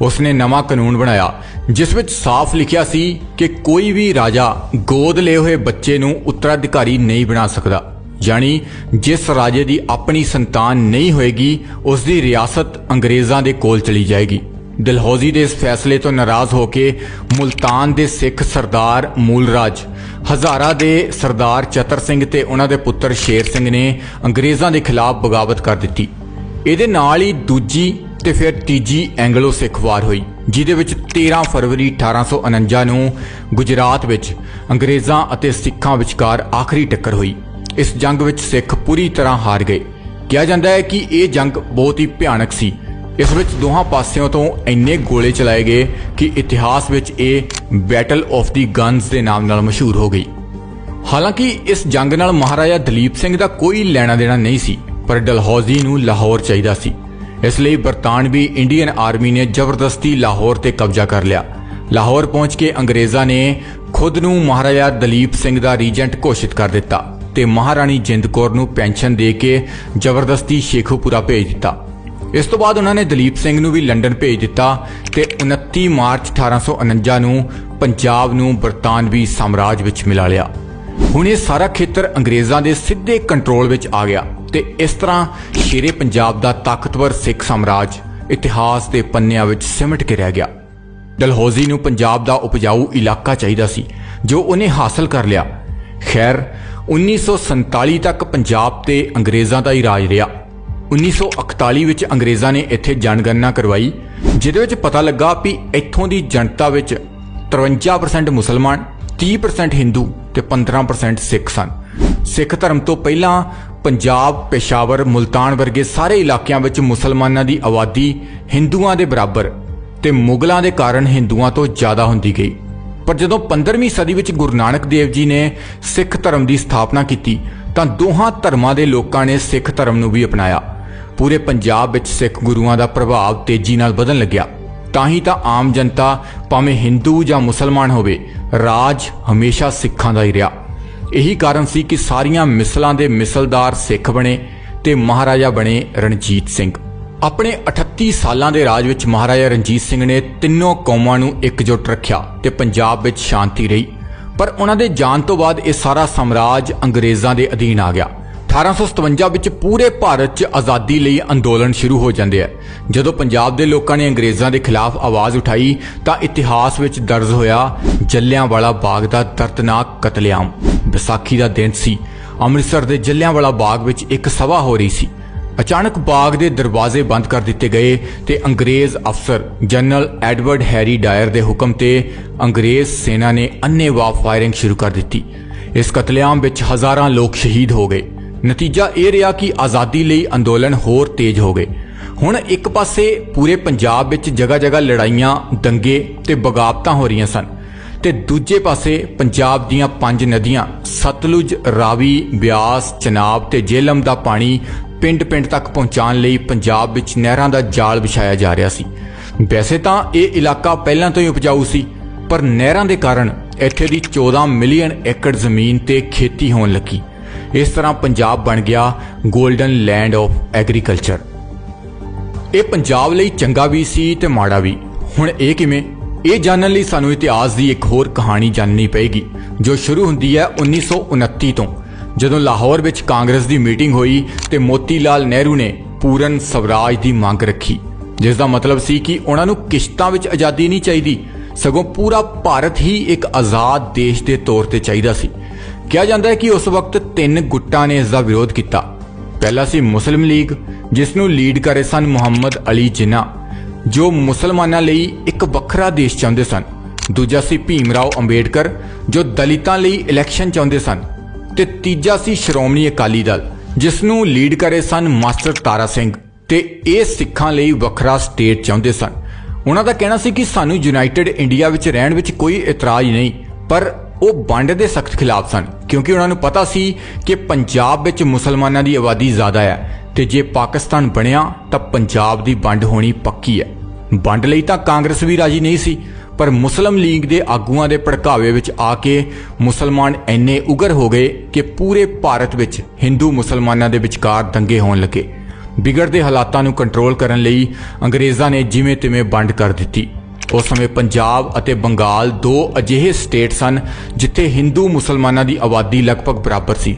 ਉਸਨੇ ਨਵਾਂ ਕਾਨੂੰਨ ਬਣਾਇਆ, ਜਿਸ ਵਿੱਚ ਸਾਫ਼ ਲਿਖਿਆ ਸੀ ਕਿ ਕੋਈ ਵੀ ਰਾਜਾ ਗੋਦ ਲਏ ਹੋਏ ਬੱਚੇ ਨੂੰ ਉੱਤਰਾਧਿਕਾਰੀ ਨਹੀਂ ਬਣਾ ਸਕਦਾ। ਯਾਨੀ ਜਿਸ ਰਾਜੇ ਦੀ ਆਪਣੀ ਸੰਤਾਨ ਨਹੀਂ ਹੋਏਗੀ ਉਸ ਦੀ ਰਿਆਸਤ ਅੰਗਰੇਜ਼ਾਂ ਦੇ ਕੋਲ ਚਲੀ ਜਾਏਗੀ। ਦਿਲਹੌਜ਼ੀ ਦੇ ਇਸ ਫੈਸਲੇ ਤੋਂ ਨਾਰਾਜ਼ ਹੋ ਕੇ ਮੁਲਤਾਨ ਦੇ ਸਿੱਖ ਸਰਦਾਰ ਮੂਲਰਾਜ, ਹਜ਼ਾਰਾ ਦੇ ਸਰਦਾਰ ਚਤਰ ਸਿੰਘ ਤੇ ਉਹਨਾਂ ਦੇ ਪੁੱਤਰ ਸ਼ੇਰ ਸਿੰਘ ਨੇ ਅੰਗਰੇਜ਼ਾਂ ਦੇ ਖਿਲਾਫ ਬਗਾਵਤ ਕਰ ਦਿੱਤੀ। ਇਹਦੇ ਨਾਲ ਹੀ ਦੂਜੀ ਤੇ ਫਿਰ ਤੀਜੀ ਐਂਗਲੋ ਸਿੱਖ ਵਾਰ ਹੋਈ, ਜਿਹਦੇ ਵਿੱਚ 13 ਫਰਵਰੀ 1849 ਨੂੰ ਗੁਜਰਾਤ ਵਿੱਚ ਅੰਗਰੇਜ਼ਾਂ ਅਤੇ ਸਿੱਖਾਂ ਵਿਚਕਾਰ ਆਖਰੀ ਟੱਕਰ ਹੋਈ। ਇਸ ਜੰਗ ਵਿੱਚ ਸਿੱਖ ਪੂਰੀ ਤਰ੍ਹਾਂ ਹਾਰ ਗਏ। ਕਿਹਾ ਜਾਂਦਾ ਹੈ ਕਿ ਇਹ ਜੰਗ ਬਹੁਤ ਹੀ ਭਿਆਨਕ ਸੀ। ਇਸ ਵਿੱਚ ਦੋਹਾਂ ਪਾਸਿਆਂ ਤੋਂ ਇੰਨੇ ਗੋਲੇ ਚਲਾਏ ਗਏ ਕਿ ਇਤਿਹਾਸ ਵਿੱਚ ਇਹ ਬੈਟਲ ਆਫ ਦੀ ਗਨਸ ਦੇ ਨਾਮ ਨਾਲ ਮਸ਼ਹੂਰ ਹੋ ਗਈ। ਹਾਲਾਂਕਿ ਇਸ ਜੰਗ ਨਾਲ ਮਹਾਰਾਜਾ ਦਲੀਪ ਸਿੰਘ ਦਾ ਕੋਈ ਲੈਣਾ ਦੇਣਾ ਨਹੀਂ ਸੀ, ਪਰ ਡਲਹੌਜ਼ੀ ਨੂੰ ਲਾਹੌਰ ਚਾਹੀਦਾ ਸੀ। ਇਸ ਲਈ ਬਰਤਾਨਵੀ ਇੰਡੀਅਨ ਆਰਮੀ ਨੇ ਜ਼ਬਰਦਸਤੀ ਲਾਹੌਰ ਤੇ ਕਬਜ਼ਾ ਕਰ ਲਿਆ। ਲਾਹੌਰ ਪਹੁੰਚ ਕੇ ਅੰਗਰੇਜ਼ਾਂ ਨੇ ਖੁਦ ਨੂੰ ਮਹਾਰਾਜਾ ਦਲੀਪ ਸਿੰਘ ਦਾ ਰੀਜੈਂਟ ਘੋਸ਼ਿਤ ਕਰ ਦਿੱਤਾ ਤੇ ਮਹਾਰਾਣੀ ਜਿੰਦ ਕੌਰ ਨੂੰ ਪੈਨਸ਼ਨ ਦੇ ਕੇ ਜ਼ਬਰਦਸਤੀ ਸ਼ੇਖੂਪੁਰਾ ਭੇਜ ਦਿੱਤਾ। ਇਸ ਤੋਂ ਬਾਅਦ ਉਹਨਾਂ ਨੇ ਦਲੀਪ ਸਿੰਘ ਨੂੰ ਵੀ ਲੰਡਨ ਭੇਜ ਦਿੱਤਾ ਤੇ 29 ਮਾਰਚ 1849 ਨੂੰ ਪੰਜਾਬ ਨੂੰ ਬਰਤਾਨਵੀ ਸਾਮਰਾਜ ਵਿੱਚ ਮਿਲਾ ਲਿਆ। ਹੁਣ ਇਹ ਸਾਰਾ ਖੇਤਰ ਅੰਗਰੇਜ਼ਾਂ ਦੇ ਸਿੱਧੇ ਕੰਟਰੋਲ ਵਿੱਚ ਆ ਗਿਆ ਤੇ ਇਸ ਤਰ੍ਹਾਂ ਸ਼ੇਰੇ ਪੰਜਾਬ ਦਾ ਤਾਕਤਵਰ ਸਿੱਖ ਸਾਮਰਾਜ ਇਤਿਹਾਸ ਦੇ ਪੰਨਿਆਂ ਵਿੱਚ ਸਿਮਟ ਕੇ ਰਹਿ ਗਿਆ। ਡਲਹੌਜ਼ੀ ਨੂੰ ਪੰਜਾਬ ਦਾ ਉਪਜਾਊ ਇਲਾਕਾ ਚਾਹੀਦਾ ਸੀ, ਜੋ ਉਹਨੇ ਹਾਸਲ ਕਰ ਲਿਆ। ਖੈਰ 1947 ਤੱਕ ਪੰਜਾਬ ਤੇ ਅੰਗਰੇਜ਼ਾਂ ਦਾ ਹੀ ਰਾਜ ਰਿਹਾ। 1941 ਵਿੱਚ ਅੰਗਰੇਜ਼ਾਂ ਨੇ ਇੱਥੇ ਜਨਗਣਨਾ ਕਰਵਾਈ, ਜਿਹਦੇ ਵਿੱਚ ਪਤਾ ਲੱਗਾ ਕਿ ਇੱਥੋਂ ਦੀ ਜਨਤਾ ਵਿੱਚ 53% ਮੁਸਲਮਾਨ 30% ਹਿੰਦੂ ਤੇ 15% ਸਿੱਖ ਸਨ। ਸਿੱਖ ਧਰਮ ਤੋਂ ਪਹਿਲਾਂ ਪੰਜਾਬ, ਪੇਸ਼ਾਵਰ, ਮੁਲਤਾਨ ਵਰਗੇ ਸਾਰੇ ਇਲਾਕਿਆਂ ਵਿੱਚ ਮੁਸਲਮਾਨਾਂ ਦੀ ਆਬਾਦੀ ਹਿੰਦੂਆਂ ਦੇ ਬਰਾਬਰ ਤੇ ਮੁਗਲਾਂ ਦੇ ਕਾਰਨ ਹਿੰਦੂਆਂ ਤੋਂ ਜ਼ਿਆਦਾ ਹੁੰਦੀ ਗਈ। ਪਰ ਜਦੋਂ 15ਵੀਂ ਸਦੀ ਵਿੱਚ ਗੁਰੂ ਨਾਨਕ ਦੇਵ ਜੀ ਨੇ ਸਿੱਖ ਧਰਮ ਦੀ ਸਥਾਪਨਾ ਕੀਤੀ, ਤਾਂ ਦੋਹਾਂ ਧਰਮਾਂ ਦੇ ਲੋਕਾਂ ਨੇ ਸਿੱਖ ਧਰਮ ਨੂੰ ਵੀ ਅਪਣਾਇਆ। ਪੂਰੇ ਪੰਜਾਬ ਵਿੱਚ ਸਿੱਖ ਗੁਰੂਆਂ ਦਾ ਪ੍ਰਭਾਵ ਤੇਜ਼ੀ ਨਾਲ ਵਧਣ ਲੱਗਿਆ। ਤਾਂ ਹੀ ਤਾਂ ਆਮ ਜਨਤਾ ਭਾਵੇਂ ਹਿੰਦੂ ਜਾਂ ਮੁਸਲਮਾਨ ਹੋਵੇ, ਰਾਜ ਹਮੇਸ਼ਾ ਸਿੱਖਾਂ ਦਾ ਹੀ ਰਿਹਾ। ਇਹੀ ਕਾਰਨ ਸੀ ਕਿ ਸਾਰੀਆਂ ਮਿਸਲਾਂ ਦੇ ਮਿਸਲਦਾਰ ਸਿੱਖ ਬਣੇ ਤੇ ਮਹਾਰਾਜਾ ਬਣੇ ਰਣਜੀਤ ਸਿੰਘ। ਆਪਣੇ 38 ਸਾਲਾਂ ਦੇ ਰਾਜ ਵਿੱਚ ਮਹਾਰਾਜਾ ਰਣਜੀਤ ਸਿੰਘ ਨੇ ਤਿੰਨੋਂ ਕੌਮਾਂ ਨੂੰ ਇਕਜੁੱਟ ਰੱਖਿਆ ਤੇ ਪੰਜਾਬ ਵਿੱਚ ਸ਼ਾਂਤੀ ਰਹੀ। ਪਰ ਉਹਨਾਂ ਦੇ ਜਾਣ ਤੋਂ ਬਾਅਦ ਇਹ ਸਾਰਾ ਸਾਮਰਾਜ ਅੰਗਰੇਜ਼ਾਂ ਦੇ ਅਧੀਨ ਆ ਗਿਆ। 1857 ਵਿੱਚ ਪੂਰੇ ਭਾਰਤ 'ਚ ਆਜ਼ਾਦੀ ਲਈ ਅੰਦੋਲਨ ਸ਼ੁਰੂ ਹੋ ਜਾਂਦੇ ਆ। ਜਦੋਂ ਪੰਜਾਬ ਦੇ ਲੋਕਾਂ ਨੇ ਅੰਗਰੇਜ਼ਾਂ ਦੇ ਖਿਲਾਫ ਆਵਾਜ਼ ਉਠਾਈ, ਤਾਂ ਇਤਿਹਾਸ ਵਿੱਚ ਦਰਜ ਹੋਇਆ, ਜੱਲਿਆਂਵਾਲਾ ਬਾਗ ਦਾ ਦਰਦਨਾਕ ਕਤਲੇਆਮ। ਵਿਸਾਖੀ ਦਾ ਦਿਨ ਸੀ। ਅੰਮ੍ਰਿਤਸਰ ਦੇ ਜੱਲਿਆਂਵਾਲਾ ਬਾਗ ਵਿੱਚ ਇੱਕ ਸਭਾ ਹੋ ਰਹੀ ਸੀ। ਅਚਾਨਕ ਬਾਗ ਦੇ ਦਰਵਾਜ਼ੇ ਬੰਦ ਕਰ ਦਿੱਤੇ ਗਏ ਤੇ ਅੰਗਰੇਜ਼ ਅਫਸਰ ਜਨਰਲ ਐਡਵਰਡ ਹੈਰੀ ਡਾਇਰ ਦੇ ਹੁਕਮ ਤੇ ਅੰਗਰੇਜ਼ ਸੈਨਾ ਨੇ ਅੰਨ੍ਹੇਵਾਹ ਫਾਇਰਿੰਗ ਸ਼ੁਰੂ ਕਰ ਦਿੱਤੀ। ਇਸ ਕਤਲੇਆਮ ਵਿੱਚ ਹਜ਼ਾਰਾਂ ਲੋਕ ਸ਼ਹੀਦ ਹੋ ਗਏ। ਨਤੀਜਾ ਇਹ ਰਿਹਾ ਕਿ ਆਜ਼ਾਦੀ ਲਈ ਅੰਦੋਲਨ ਹੋਰ ਤੇਜ਼ ਹੋ ਗਏ। ਹੁਣ ਇੱਕ ਪਾਸੇ ਪੂਰੇ ਪੰਜਾਬ ਵਿੱਚ ਜਗ੍ਹਾ-ਜਗ੍ਹਾ ਲੜਾਈਆਂ, ਦੰਗੇ ਤੇ ਬਗਾਵਤਾਂ ਹੋ ਰਹੀਆਂ ਸਨ ਤੇ ਦੂਜੇ ਪਾਸੇ ਪੰਜਾਬ ਦੀਆਂ ਪੰਜ ਨਦੀਆਂ, ਸਤਲੁਜ, ਰਾਵੀ, ਬਿਆਸ, ਚਨਾਬ ਤੇ ਜੇਹਲਮ ਦਾ ਪਾਣੀ ਪਿੰਡ-ਪਿੰਡ ਤੱਕ ਪਹੁੰਚਾਉਣ ਲਈ ਪੰਜਾਬ ਵਿੱਚ ਨਹਿਰਾਂ ਦਾ ਜਾਲ ਵਿਛਾਇਆ ਜਾ ਰਿਹਾ ਸੀ। ਵੈਸੇ ਤਾਂ ਇਹ ਇਲਾਕਾ ਪਹਿਲਾਂ ਤੋਂ ਹੀ ਉਪਜਾਊ ਸੀ, ਪਰ ਨਹਿਰਾਂ ਦੇ ਕਾਰਨ ਇੱਥੇ ਦੀ 14 ਮਿਲੀਅਨ ਏਕੜ ਜ਼ਮੀਨ ਤੇ ਖੇਤੀ ਹੋਣ ਲੱਗੀ। ਇਸ ਤਰ੍ਹਾਂ ਪੰਜਾਬ ਬਣ ਗਿਆ 골ਡਨ ਲੈਂਡ ਆਫ ਐਗਰੀਕਲਚਰ ਇਹ ਪੰਜਾਬ ਲਈ ਚੰਗਾ ਵੀ ਸੀ ਤੇ ਮਾੜਾ ਵੀ। ਹੁਣ ਇਹ ਕਿਵੇਂ? ਇਹ ਜਾਣਨ ਲਈ ਸਾਨੂੰ ਇਤਿਹਾਸ ਦੀ ਇੱਕ ਹੋਰ ਕਹਾਣੀ ਜਾਣਨੀ ਪਏਗੀ, ਜੋ ਸ਼ੁਰੂ ਹੁੰਦੀ ਹੈ 1929 ਤੋਂ, ਜਦੋਂ ਲਾਹੌਰ ਵਿੱਚ ਕਾਂਗਰਸ ਦੀ ਮੀਟਿੰਗ ਹੋਈ ਤੇ ਮੋਤੀ ਲਾਲ ਨਹਿਰੂ ਨੇ ਪੂਰਨ ਸਵਰਾਜ ਦੀ ਮੰਗ ਰੱਖੀ। ਜਿਸ ਦਾ ਮਤਲਬ ਸੀ ਕਿ ਉਹਨਾਂ ਨੂੰ ਕਿਸ਼ਤਾਂ ਵਿੱਚ ਆਜ਼ਾਦੀ ਨਹੀਂ ਚਾਹੀਦੀ, ਸਗੋਂ ਪੂਰਾ ਭਾਰਤ ਹੀ ਇੱਕ ਆਜ਼ਾਦ ਦੇਸ਼ ਦੇ ਤੌਰ ਤੇ ਚਾਹੀਦਾ ਸੀ। ਕਿਹਾ ਜਾਂਦਾ ਹੈ ਕਿ ਉਸ ਵਕਤ ਤਿੰਨ ਗੁੱਟਾਂ ਨੇ ਇਸ ਦਾ ਵਿਰੋਧ ਕੀਤਾ। ਪਹਿਲਾ ਸੀ ਮੁਸਲਿਮ ਲੀਗ, ਜਿਸ ਨੂੰ ਲੀਡ ਕਰੇ ਸਨ ਮੁਹੰਮਦ ਅਲੀ ਜਿਨਾ, ਜੋ ਮੁਸਲਮਾਨਾਂ ਲਈ ਇੱਕ ਵੱਖਰਾ ਦੇਸ਼ ਚਾਹੁੰਦੇ ਸਨ। ਦੂਜਾ ਸੀ ਭੀਮ ਰਾਓ ਅੰਬੇਡਕਰ, ਜੋ ਦਲਿਤਾਂ ਲਈ ਇਲੈਕਸ਼ਨ ਚਾਹੁੰਦੇ ਸਨ। ਤੇ ਤੀਜਾ ਸੀ ਸ਼੍ਰੋਮਣੀ ਅਕਾਲੀ ਦਲ, ਜਿਸ ਨੂੰ ਲੀਡ ਕਰੇ ਸਨ ਮਾਸਟਰ ਤਾਰਾ ਸਿੰਘ। ਤੇ ਇਹ ਸਿੱਖਾਂ ਲਈ ਵੱਖਰਾ ਸਟੇਟ ਚਾਹੁੰਦੇ ਸਨ। ਉਹਨਾਂ ਦਾ ਕਹਿਣਾ ਸੀ ਕਿ ਸਾਨੂੰ ਯੂਨਾਈਟਿਡ ਇੰਡੀਆ ਵਿੱਚ ਰਹਿਣ ਵਿੱਚ ਕੋਈ ਇਤਰਾਜ਼ ਨਹੀਂ, ਪਰ ਉਹ ਵੰਡ ਦੇ ਸਖਤ ਖਿਲਾਫ ਸਨ। ਕਿਉਂਕਿ ਉਹਨਾਂ ਨੂੰ ਪਤਾ ਸੀ ਕਿ ਪੰਜਾਬ ਵਿੱਚ ਮੁਸਲਮਾਨਾਂ ਦੀ ਆਬਾਦੀ ਜ਼ਿਆਦਾ ਹੈ ਤੇ ਜੇ ਪਾਕਿਸਤਾਨ ਬਣਿਆ ਤਾਂ ਪੰਜਾਬ ਦੀ ਵੰਡ ਹੋਣੀ ਪੱਕੀ ਹੈ। ਵੰਡ ਲਈ ਤਾਂ ਕਾਂਗਰਸ ਵੀ ਰਾਜੀ ਨਹੀਂ ਸੀ, ਪਰ ਮੁਸਲਮ ਲੀਗ ਦੇ ਆਗੂਆਂ ਦੇ ਭੜਕਾਵੇ ਵਿੱਚ ਆ ਕੇ ਮੁਸਲਮਾਨ ਇੰਨੇ ਉਗਰ ਹੋ ਗਏ ਕਿ ਪੂਰੇ ਭਾਰਤ ਵਿੱਚ ਹਿੰਦੂ ਮੁਸਲਮਾਨਾਂ ਦੇ ਵਿਚਕਾਰ ਦੰਗੇ ਹੋਣ ਲੱਗੇ। ਵਿਗੜਦੇ ਹਾਲਾਤਾਂ ਨੂੰ ਕੰਟਰੋਲ ਕਰਨ ਲਈ ਅੰਗਰੇਜ਼ਾਂ ਨੇ ਜਿਵੇਂ ਤਿਵੇਂ ਵੰਡ ਕਰ ਦਿੱਤੀ। ਉਸ ਸਮੇਂ ਪੰਜਾਬ ਅਤੇ ਬੰਗਾਲ ਦੋ ਅਜਿਹੇ ਸਟੇਟ ਸਨ ਜਿੱਥੇ ਹਿੰਦੂ ਮੁਸਲਮਾਨਾਂ ਦੀ ਆਬਾਦੀ ਲਗਭਗ ਬਰਾਬਰ ਸੀ।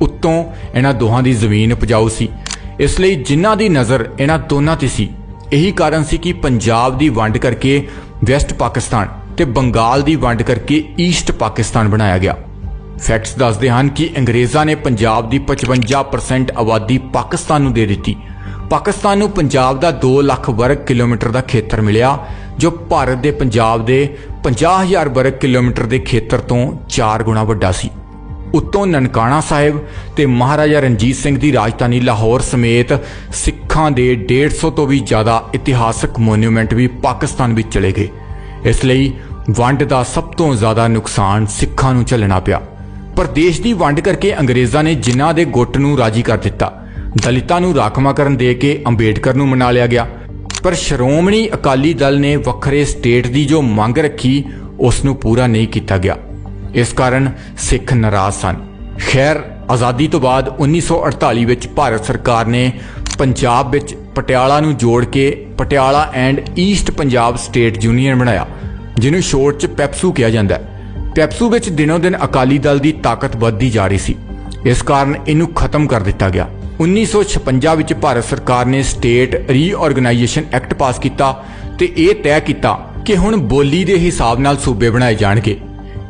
ਉੱਤੋਂ ਇਹਨਾਂ ਦੋਹਾਂ ਦੀ ਜ਼ਮੀਨ ਉਪਜਾਊ ਸੀ। ਇਸ ਲਈ ਜਿਨ੍ਹਾਂ ਦੀ ਨਜ਼ਰ ਇਹਨਾਂ ਦੋਨਾਂ ਤੇ ਸੀ। ਇਹੀ ਕਾਰਨ ਸੀ ਕਿ ਪੰਜਾਬ ਦੀ ਵੰਡ ਕਰਕੇ ਵੈਸਟ ਪਾਕਿਸਤਾਨ ਤੇ ਬੰਗਾਲ ਦੀ ਵੰਡ ਕਰਕੇ ਈਸਟ ਪਾਕਿਸਤਾਨ ਬਣਾਇਆ ਗਿਆ। ਫੈਕਟਸ ਦੱਸਦੇ ਹਨ ਕਿ ਅੰਗਰੇਜ਼ਾਂ ਨੇ ਪੰਜਾਬ ਦੀ 55% ਆਬਾਦੀ ਪਾਕਿਸਤਾਨ ਨੂੰ ਦੇ ਦਿੱਤੀ। ਪਾਕਿਸਤਾਨ ਨੂੰ ਪੰਜਾਬ ਦਾ 2 ਲੱਖ ਵਰਗ ਕਿਲੋਮੀਟਰ ਦਾ ਖੇਤਰ ਮਿਲਿਆ ਜੋ ਭਾਰਤ ਦੇ ਪੰਜਾਬ ਦੇ 50000 ਵਰਗ ਕਿਲੋਮੀਟਰ ਦੇ ਖੇਤਰ ਤੋਂ 4 ਗੁਣਾ ਵੱਡਾ ਸੀ। ਉੱਤੋਂ ਨਨਕਾਣਾ ਸਾਹਿਬ ਤੇ ਮਹਾਰਾਜਾ ਰਣਜੀਤ ਸਿੰਘ ਦੀ ਰਾਜਧਾਨੀ ਲਾਹੌਰ ਸਮੇਤ ਸਿੱਖਾਂ ਦੇ 150 ਤੋਂ ਵੀ ਜ਼ਿਆਦਾ ਇਤਿਹਾਸਕ ਮੋਨੂਮੈਂਟ ਵੀ ਪਾਕਿਸਤਾਨ ਵਿੱਚ ਚਲੇ ਗਏ। ਇਸ ਲਈ ਵੰਡ ਦਾ ਸਭ ਤੋਂ ਜ਼ਿਆਦਾ ਨੁਕਸਾਨ ਸਿੱਖਾਂ ਨੂੰ ਝੱਲਣਾ ਪਿਆ। ਪਰ ਦੇਸ਼ ਦੀ ਵੰਡ ਕਰਕੇ ਅੰਗਰੇਜ਼ਾਂ ਨੇ ਜਿਨ੍ਹਾਂ ਦੇ ਗੁੱਟ ਨੂੰ ਰਾਜੀ ਕਰ ਦਿੱਤਾ। ਦਲਿਤਾਂ ਨੂੰ ਰਾਖਵਾਂਕਰਨ ਦੇ ਕੇ ਅੰਬੇਡਕਰ ਨੂੰ ਮਨਾ ਲਿਆ ਗਿਆ। ਪਰ ਸ਼੍ਰੋਮਣੀ ਅਕਾਲੀ ਦਲ ਨੇ ਵੱਖਰੇ ਸਟੇਟ ਦੀ ਜੋ ਮੰਗ ਰੱਖੀ ਉਸ ਨੂੰ ਪੂਰਾ ਨਹੀਂ ਕੀਤਾ ਗਿਆ। ਇਸ ਕਾਰਨ ਸਿੱਖ ਨਾਰਾਜ਼ ਸਨ। ਖੈਰ, ਆਜ਼ਾਦੀ ਤੋਂ ਬਾਅਦ 1948 ਵਿੱਚ ਭਾਰਤ ਸਰਕਾਰ ਨੇ ਪੰਜਾਬ ਵਿੱਚ ਪਟਿਆਲਾ ਨੂੰ ਜੋੜ ਕੇ Patiala and east Punjab state union ਬਣਾਇਆ, ਜਿਹਨੂੰ ਸ਼ੋਰਟ 'ਚ ਪੈਪਸੂ ਕਿਹਾ ਜਾਂਦਾ ਹੈ। ਪੈਪਸੂ ਵਿੱਚ ਦਿਨੋ ਦਿਨ ਅਕਾਲੀ ਦਲ ਦੀ ਤਾਕਤ ਵੱਧਦੀ ਜਾ ਰਹੀ ਸੀ। ਇਸ ਕਾਰਨ ਇਹਨੂੰ ਖਤਮ ਕਰ ਦਿੱਤਾ ਗਿਆ। 1956 ਵਿੱਚ ਭਾਰਤ ਸਰਕਾਰ ਨੇ ਸਟੇਟ ਰੀਆਰਗੇਨਾਈਜੇਸ਼ਨ ਐਕਟ ਪਾਸ ਕੀਤਾ ਤੇ ਇਹ ਤੈਅ ਕੀਤਾ ਕਿ ਹੁਣ ਬੋਲੀ ਦੇ ਹਿਸਾਬ ਨਾਲ ਸੂਬੇ ਬਣਾਏ ਜਾਣਗੇ।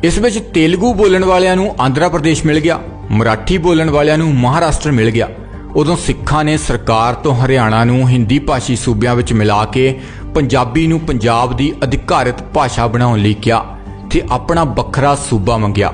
ਇਸ ਵਿੱਚ ਤੇਲਗੂ ਬੋਲਣ ਵਾਲਿਆਂ ਨੂੰ ਆਂਧਰਾ ਪ੍ਰਦੇਸ਼ ਮਿਲ ਗਿਆ, ਮਰਾਠੀ ਬੋਲਣ ਵਾਲਿਆਂ ਨੂੰ ਮਹਾਰਾਸ਼ਟਰ ਮਿਲ ਗਿਆ। ਉਦੋਂ ਸਿੱਖਾਂ ਨੇ ਸਰਕਾਰ ਤੋਂ ਹਰਿਆਣਾ ਨੂੰ ਹਿੰਦੀ ਭਾਸ਼ੀ ਸੂਬਿਆਂ ਵਿੱਚ ਮਿਲਾ ਕੇ ਪੰਜਾਬੀ ਨੂੰ ਪੰਜਾਬ ਦੀ ਅਧਿਕਾਰਤ ਭਾਸ਼ਾ ਬਣਾਉਣ ਲਈ ਕਿਹਾ ਤੇ ਆਪਣਾ ਵੱਖਰਾ ਸੂਬਾ ਮੰਗਿਆ।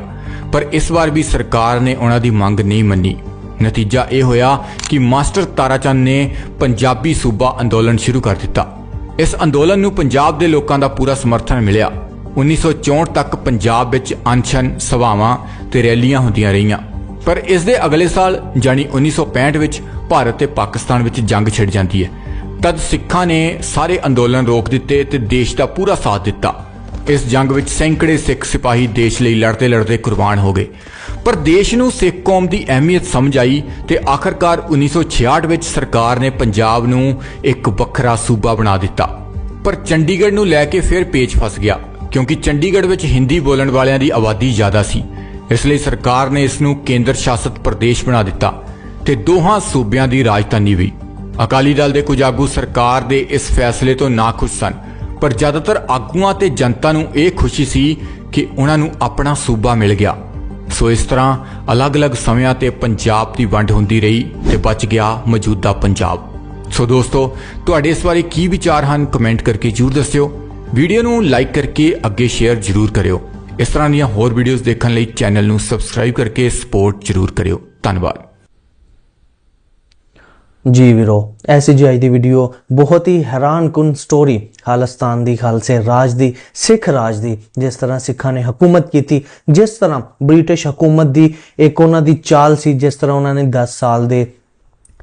ਪਰ ਇਸ ਵਾਰ ਵੀ ਸਰਕਾਰ ਨੇ ਉਹਨਾਂ ਦੀ ਮੰਗ ਨਹੀਂ ਮੰਨੀ। ਨਤੀਜਾ ਇਹ ਹੋਇਆ ਕਿ ਮਾਸਟਰ ਤਾਰਾਚੰਦ ਨੇ ਪੰਜਾਬੀ ਸੂਬਾ ਅੰਦੋਲਨ ਸ਼ੁਰੂ ਕਰ ਦਿੱਤਾ। ਇਸ ਅੰਦੋਲਨ ਨੂੰ ਪੰਜਾਬ ਦੇ ਲੋਕਾਂ ਦਾ ਪੂਰਾ ਸਮਰਥਨ ਮਿਲਿਆ। 1964 ਤੱਕ ਪੰਜਾਬ ਵਿੱਚ ਅਨਸ਼ਨ ਸਭਾਵਾਂ ਤੇ ਰੈਲੀਆਂ ਹੁੰਦੀਆਂ ਰਹੀਆਂ। ਪਰ ਇਸ ਦੇ ਅਗਲੇ ਸਾਲ ਜਾਨੀ 1965 ਵਿੱਚ ਭਾਰਤ ਤੇ ਪਾਕਿਸਤਾਨ ਵਿੱਚ ਜੰਗ ਛਿੜ ਜਾਂਦੀ ਹੈ। ਤਦ ਸਿੱਖਾਂ ਨੇ ਸਾਰੇ ਅੰਦੋਲਨ ਰੋਕ ਦਿੱਤੇ ਤੇ ਦੇਸ਼ ਦਾ ਪੂਰਾ ਸਾਥ ਦਿੱਤਾ। ਇਸ ਜੰਗ ਵਿੱਚ ਸੈਂਕੜੇ ਸਿੱਖ ਸਿਪਾਹੀ ਦੇਸ਼ ਲਈ ਲੜਦੇ ਲੜਦੇ ਕੁਰਬਾਨ ਹੋ ਗਏ। ਪਰ ਦੇਸ਼ ਨੂੰ ਸਿੱਖ ਕੌਮ ਦੀ ਅਹਿਮੀਅਤ ਸਮਝ ਆਈ ਤੇ ਆਖਰਕਾਰ 1966 ਵਿੱਚ ਸਰਕਾਰ ਨੇ ਪੰਜਾਬ ਨੂੰ ਇੱਕ ਵੱਖਰਾ ਸੂਬਾ ਬਣਾ ਦਿੱਤਾ। ਪਰ ਚੰਡੀਗੜ੍ਹ ਨੂੰ ਲੈ ਕੇ ਫਿਰ ਪੇਚ ਫਸ ਗਿਆ, ਕਿਉਂਕਿ ਚੰਡੀਗੜ੍ਹ ਵਿੱਚ ਹਿੰਦੀ ਬੋਲਣ ਵਾਲਿਆਂ ਦੀ ਆਬਾਦੀ ਜ਼ਿਆਦਾ ਸੀ। ਇਸ ਲਈ ਸਰਕਾਰ ਨੇ ਇਸ ਨੂੰ ਕੇਂਦਰ ਸ਼ਾਸਿਤ ਪ੍ਰਦੇਸ਼ ਬਣਾ ਦਿੱਤਾ ਤੇ ਦੋਹਾਂ ਸੂਬਿਆਂ ਦੀ ਰਾਜਧਾਨੀ ਵੀ। ਅਕਾਲੀ ਦਲ ਦੇ ਕੁਝ ਆਗੂ ਸਰਕਾਰ ਦੇ ਇਸ ਫੈਸਲੇ ਤੋਂ ਨਾਖੁਸ਼ ਸਨ। ਪਰ ਜ਼ਿਆਦਾਤਰ ਆਗੂਆਂ ਤੇ ਜਨਤਾ ਨੂੰ ਇਹ ਖੁਸ਼ੀ ਸੀ ਕਿ ਉਹਨਾਂ ਨੂੰ ਆਪਣਾ ਸੂਬਾ ਮਿਲ ਗਿਆ। ਸੋ ਇਸ ਤਰ੍ਹਾਂ ਅਲੱਗ-ਅਲੱਗ ਸਮਿਆਂ ਤੇ ਪੰਜਾਬ ਦੀ ਵੰਡ ਹੁੰਦੀ ਰਹੀ ਤੇ ਬਚ ਗਿਆ ਮੌਜੂਦਾ ਪੰਜਾਬ। ਸੋ ਦੋਸਤੋ, ਤੁਹਾਡੇ ਇਸ ਬਾਰੇ ਕੀ ਵਿਚਾਰ ਹਨ ਕਮੈਂਟ ਕਰਕੇ ਜਰੂਰ ਦੱਸਿਓ। ਵੀਡੀਓ ਨੂੰ ਲਾਈਕ ਕਰਕੇ ਅੱਗੇ ਸ਼ੇਅਰ ਜਰੂਰ ਕਰਿਓ। ਇਸ ਤਰ੍ਹਾਂ ਦੀਆਂ ਹੋਰ ਵੀਡੀਓਜ਼ ਦੇਖਣ ਲਈ ਚੈਨਲ ਨੂੰ ਸਬਸਕ੍ਰਾਈਬ ਕਰਕੇ ਸਪੋਰਟ ਜਰੂਰ ਕਰਿਓ। ਧੰਨਵਾਦ। ਜੀ ਵੀਰੋ ਐਸੀ ਜੀ ਅੱਜ ਦੀ ਵੀਡੀਓ ਬਹੁਤ ਹੀ ਹੈਰਾਨਕੁਨ ਸਟੋਰੀ ਖਾਲਿਸਤਾਨ ਦੀ, ਖਾਲਸੇ ਰਾਜ ਦੀ, ਸਿੱਖ ਰਾਜ ਦੀ, ਜਿਸ ਤਰ੍ਹਾਂ ਸਿੱਖਾਂ ਨੇ ਹਕੂਮਤ ਕੀਤੀ, ਜਿਸ ਤਰ੍ਹਾਂ ਬ੍ਰਿਟਿਸ਼ ਹਕੂਮਤ ਦੀ ਇੱਕ ਉਹਨਾਂ ਦੀ ਚਾਲ ਸੀ, ਜਿਸ ਤਰ੍ਹਾਂ ਉਹਨਾਂ ਨੇ 10 ਸਾਲ ਦੇ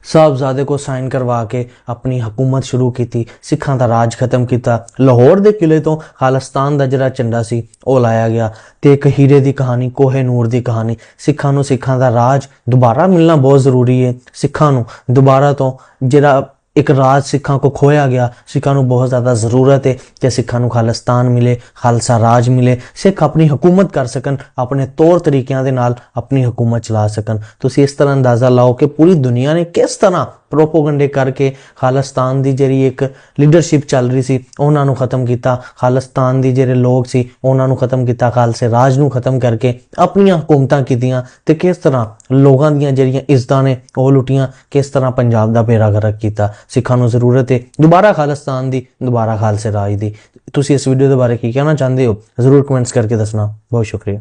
ਸਾਹਿਬਜ਼ਾਦੇ ਕੋ ਸਾਈਨ ਕਰਵਾ ਕੇ ਆਪਣੀ ਹਕੂਮਤ ਸ਼ੁਰੂ ਕੀਤੀ ਸਿੱਖਾਂ ਦਾ ਰਾਜ ਖਤਮ ਕੀਤਾ ਲਾਹੌਰ ਦੇ ਕਿਲੇ ਤੋਂ ਖਾਲਿਸਤਾਨ ਦਾ ਜਿਹੜਾ ਝੰਡਾ ਸੀ ਉਹ ਲਾਇਆ ਗਿਆ ਤੇ ਇੱਕ ਹੀਰੇ ਦੀ ਕਹਾਣੀ ਕੋਹੇ ਨੂਰ ਦੀ ਕਹਾਣੀ ਸਿੱਖਾਂ ਨੂੰ ਸਿੱਖਾਂ ਦਾ ਰਾਜ ਦੁਬਾਰਾ ਮਿਲਣਾ ਬਹੁਤ ਜ਼ਰੂਰੀ ਹੈ ਸਿੱਖਾਂ ਨੂੰ ਦੁਬਾਰਾ ਤੋਂ ਜਿਹੜਾ ਇੱਕ ਰਾਜ ਸਿੱਖਾਂ ਕੋ ਖੋਇਆ ਗਿਆ। ਸਿੱਖਾਂ ਨੂੰ ਬਹੁਤ ਜ਼ਿਆਦਾ ਜ਼ਰੂਰਤ ਹੈ ਕਿ ਸਿੱਖਾਂ ਨੂੰ ਖਾਲਿਸਤਾਨ ਮਿਲੇ, ਖਾਲਸਾ ਰਾਜ ਮਿਲੇ। ਸਿੱਖ ਆਪਣੀ ਹਕੂਮਤ ਕਰ ਸਕਣ, ਆਪਣੇ ਤੌਰ ਤਰੀਕਿਆਂ ਦੇ ਨਾਲ ਆਪਣੀ ਹਕੂਮਤ ਚਲਾ ਸਕਣ। ਤੁਸੀਂ ਇਸ ਤਰ੍ਹਾਂ ਅੰਦਾਜ਼ਾ ਲਾਓ ਕਿ ਪੂਰੀ ਦੁਨੀਆ ਨੇ ਕਿਸ ਤਰ੍ਹਾਂ ਪ੍ਰੋਪੋਗੰਡੇ ਕਰਕੇ ਖਾਲਿਸਤਾਨ ਦੀ ਜਿਹੜੀ ਇੱਕ ਲੀਡਰਸ਼ਿਪ ਚੱਲ ਰਹੀ ਸੀ, ਉਹਨਾਂ ਨੂੰ ਖਤਮ ਕੀਤਾ। ਖਾਲਿਸਤਾਨ ਦੀ ਜਿਹੜੇ ਲੋਕ ਸੀ, ਉਹਨਾਂ ਨੂੰ ਖਤਮ ਕੀਤਾ। ਖਾਲਸੇ ਰਾਜ ਨੂੰ ਖਤਮ ਕਰਕੇ ਆਪਣੀਆਂ ਹਕੂਮਤਾਂ ਕੀਤੀਆਂ ਤੇ ਕਿਸ ਤਰ੍ਹਾਂ ਲੋਕਾਂ ਦੀਆਂ ਜਿਹੜੀਆਂ ਇੱਜ਼ਤਾਂ ਨੇ, ਉਹ ਲੁੱਟੀਆਂ, ਕਿਸ ਤਰ੍ਹਾਂ ਪੰਜਾਬ ਦਾ ਬੇੜਾ ਗਰਕ ਕੀਤਾ। ਸਿੱਖਾਂ ਨੂੰ ਜ਼ਰੂਰਤ ਹੈ ਦੁਬਾਰਾ ਖਾਲਿਸਤਾਨ ਦੀ, ਦੁਬਾਰਾ ਖਾਲਸੇ ਰਾਜ ਦੀ। ਤੁਸੀਂ ਇਸ ਵੀਡੀਓ ਦੇ ਬਾਰੇ ਕੀ ਕਹਿਣਾ ਚਾਹੁੰਦੇ ਹੋ? ਜ਼ਰੂਰ ਕਮੈਂਟਸ ਕਰਕੇ ਦੱਸਣਾ। ਬਹੁਤ ਸ਼ੁਕਰੀਆ।